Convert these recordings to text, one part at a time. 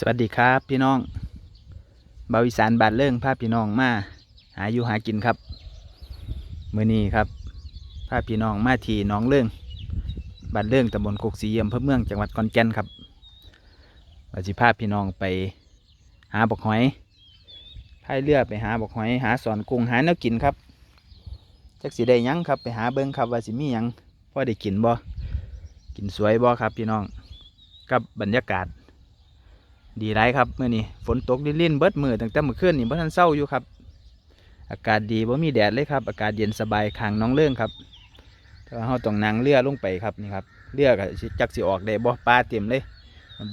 สวัสดีครับพี่น้องบาวิสานบานเรื่องพาพพี่น้องมาหาอยู่หากินครับมื้อนี้ครับพาพพี่น้องมาทีน้องเรื่องบานเรื่องตำบลโคกสีเยี่ยมเพื่อเมืองจังหวัดขอนแก่นครับว่าสิพาพพี่น้องไปหาบกหอยพายเรือไปหาบกหอยหาสอนกุ้งหาแนวกินครับจักสิได้ยังครับไปหาเบิ้งครับว่าสิมียังพอได้กินบ่กินสวยบ่ครับพี่น้องกับบรรยากาศ ดีไรครับเมื่อนี้ฝนตกลิ่นๆเบิดมือตั้งแต่เมื่อคืนนี่บ่ทันเศร้าอยู่ครับ อากาศดีบ่มีแดดเลยครับ อากาศเย็นสบายขางน้องเรื่องครับแต่ว่าเราต้องนั่งเรือลงไปครับนี่ครับเรือก็สิจักสิออกได้บ่ปลาเต็มเลย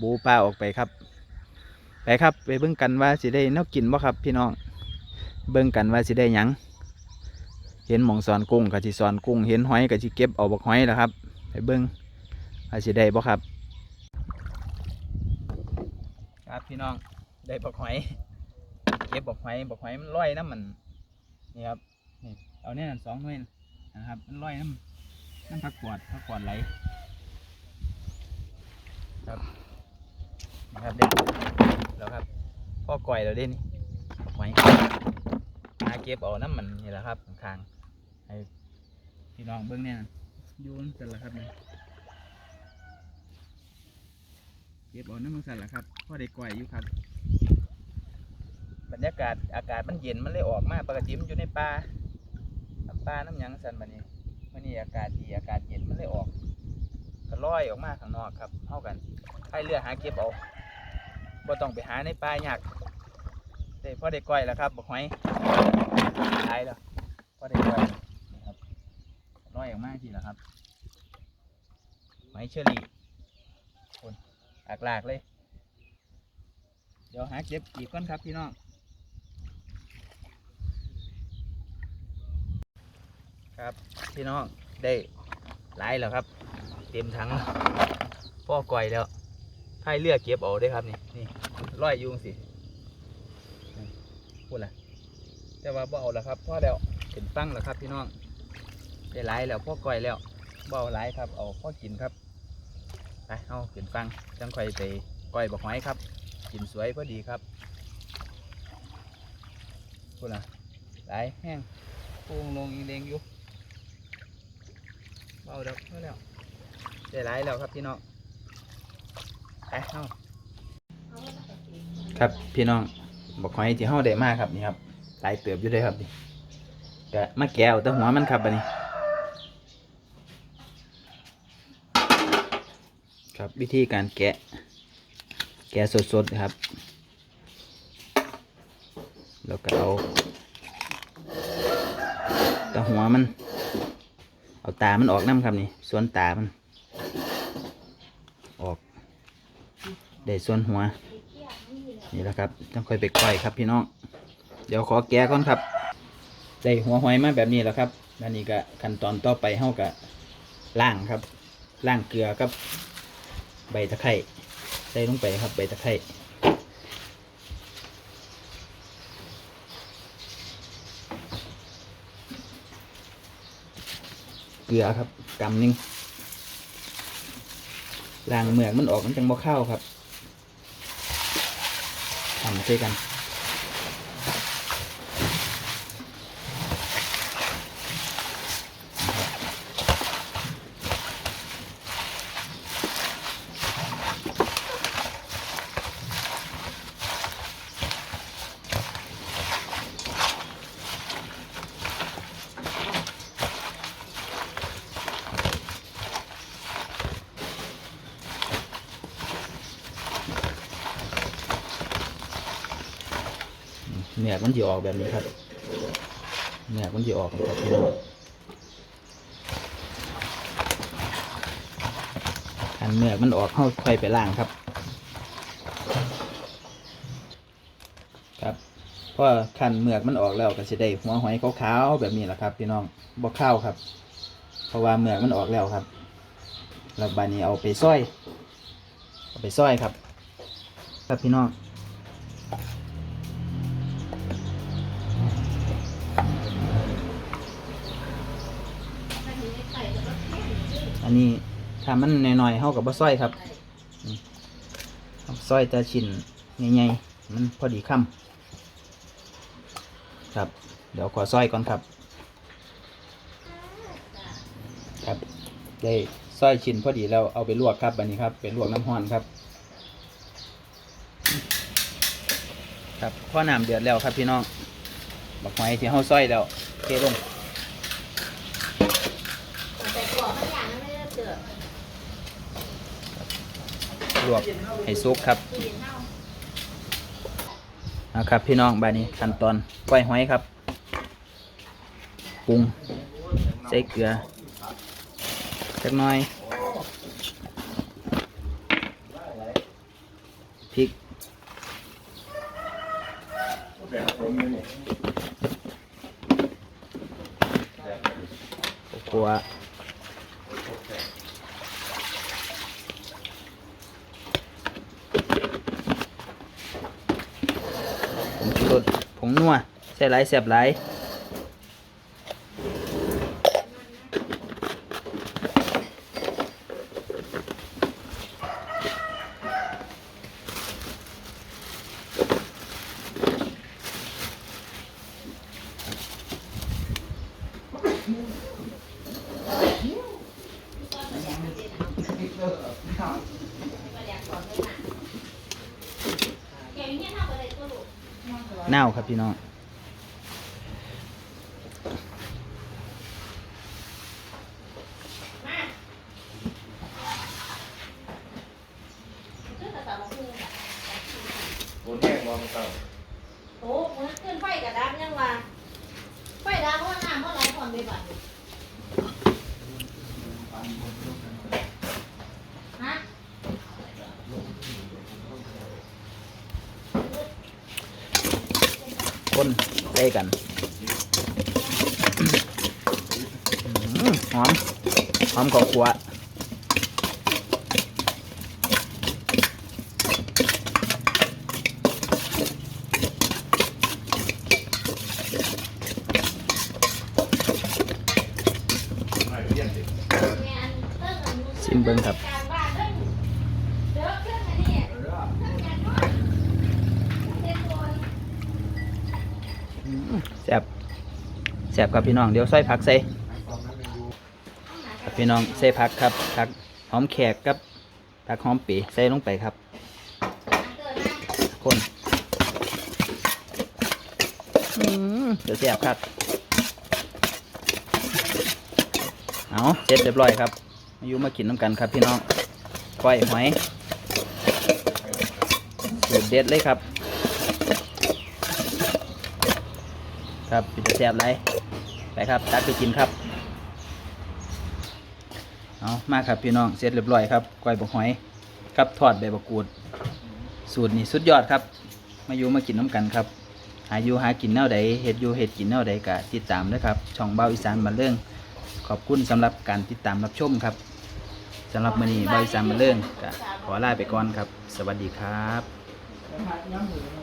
บูปลาออกไปครับ ไปครับไปเบิ่งกันว่าสิได้นวกินบ่ครับ พี่น้องเบิ่งกันว่าสิได้หยังเห็นหมองสอนกุ้งก็สิสอนกุ้ง เห็นหอยก็สิเก็บเอาบักหอยแล้วครับ ไปเบิ่งว่าสิได้บ่ครับ ครับ พี่น้องได้บักหอยเก็บบักหอยบักหอยมันลอยน้ำมันนี่ครับนี่เอาเนี่ยสองหน่วยนะครับ มันลอยน้ำน้ำผักกวาดผักกวาดไหลครับนะครับเด็กแล้วครับพ่อก่อยเราเด่นบักหอยหาเก็บเอาน้ำมันนี่แหละครับข้างให้พี่น้องเบิ้งเนี่ยยูนเสร็จแล้วครับนี่เก็บเอาน้ำมันเสั่นละครับ พ่อได้ก่อยอยู่ครับ บรรยากาศอากาศมันเย็นมันเลยออกมาปกติมันอยู่ในป่าน้ำป่าน้ำหยังสั่นบัดนี้มื่อนี้อากาศดีอากาศเย็นมันเลยออกก็ลอยออกมาข้างนอกครับเท่ากันให้เรือหาเก็บเอาบ่ต้องไปหาในป่ายากได้พ่อได้ก่อยแล้วครับบอกหอยตายแล้วพ่อได้ก่อยนี่ครับลอยออกมาทีแล้วครับหอยเชอรี่หลากหลากๆเลย เดี๋ยวหาเก็บอีกก้อนครับพี่น้องครับพี่น้องได้หลายแล้วครับ เต็มถังแล้วพ่อก่อยแล้วพายเรือกเก็บเอาได้ครับนี่นี่ร้อยยุงสิพูดละแต่ว่าบ่เอาแล้วครับพ่อแล้วเป็นฟังแล้วครับพี่น้องได้หลายแล้วพ่อก่อยแล้วบ่เอาหลายครับเอาพ่อกินครับไปเอาขึ้นฟังจังค่อยไปก้อยบักหอยครับ กินสวยพอดีครับพูดนะหลายแห้งปูงลงยิงเดงอยู่เบาเดับเแล้วได้หลายแล้วครับพี่น้องไปเอาครับพี่น้องบักหอยที่เฮาได้มากครับนี่ครับหลายเติบอยู่เลยครับนี่กะมาแก้วแต่หัวมันครับบัดนี้ครับวิธีการแกะ แกะสดๆครับ แล้วก็เอาตาหัวมัน เอาตามันออกน้ำครับนี่ ส่วนตามัน ออก ได้ส่วนหัว นี่แหละครับ ต้องค่อยไปก้อยครับพี่น้อง เดี๋ยวขอแกะก่อนครับ ได้หัวหอยมาแบบนี้แล้วครับแล้วนี่ก็ขั้นตอนต่อไปเฮาก็ล่างครับล่างเกลือครับใบตะไคร้ ใส่ลงไปครับใบตะไคร้เกลือครับกำหนึงล้างเหมือกมันออกมันจังบ่เข้าครับทำใช่กัน เหนือกมันจะออกแบบนี้ครับเหนือกมันจะออกแบบนี้อันเหนือกมันออกเข้าค่อยไปล่างครับ ครับเพราะคันเมือกมันออกแล้วก็จะได้หัวหอยขาวๆแบบนี้แหละครับ พี่น้องบ่ข้าวครับ เพราะว่าเมือกมันออกแล้วครับแล้วบานนี้เอาไปซ้อย เอาไปซ้อยครับ ครับพี่น้อง นนี้ถ้ามันหน่อยๆเท่ากับบะส้อยครับอืมเอาส้อยแต่ชิ้นใหญ่ๆมันพอดีคำครับ เดี๋ยวขอซอยก่อนครับ ครับ ได้ซอยชิ้นพอดีแล้วเอาไปลวกครับอันนี้ครับไปลวกน้ำห้อนครับ ครับข้อน้ำเดือดแล้วครับพี่น้องบักหอยที่เฮาซอยแล้วเทลง แต่กรอบมันอย่างนั้นไม่ได้เดือด ลวกให้สุกครับนะครับพี่น้องบานี้ขั้นตอนก้อยหอยครับปรุงใส่เกลือจักน่อยพริกขัวผงชูรสผ งนัวใส่หลายแสบหลาย เน่าครับพี่น้องบนแห้งมองเต่าโอ้มันขึ้นไฟกับดับยังวะไฟดับเพราะว่าน้ำเพราะไหลก่อนไปบัดฮ คนใส่กันอื้อหือหอมหอมกว่าขัวซิมเบิ้งครับ การบ้านเด้อเด้อเครื่องอันนี้เครื่องยันว่าเด็กคน แซ่บ แซ่บครับพี่น้องเดี๋ยวใส่ผักใส่ครับพี่น้องใส่ผักครับผักหอมแขกกับผักหอมปีใส่ลงไปครับคนเดี๋ยวแซ่บครับเอาเสร็จเรียบร้อยครับมายูมากินน้ำกันครับพี่น้องก้อยหอยสูตรเด็ดเลยครับ ครับเป็นจะแซ่บไรไปครับตักไปกินครับเอามาครับพี่น้องเสร็จเรียบร้อยครับก้อยบกหอยกับทอดใบบักกูด สูตรนี้สุดยอดครับ มาอยู่มากินน้ำกันครับ หาอยู่หากินแนวใดเห็ดอยู่เห็ดกินแนวใดก็ติดตามนะครับช่องเบาอีสานบันเรื่องขอบคุณสำหรับการติดตามรับชมครับสำหรับมื้อนี้เบาอีสานบันเรื่องก็ขอลาไปก่อนครับ สวัสดีครับ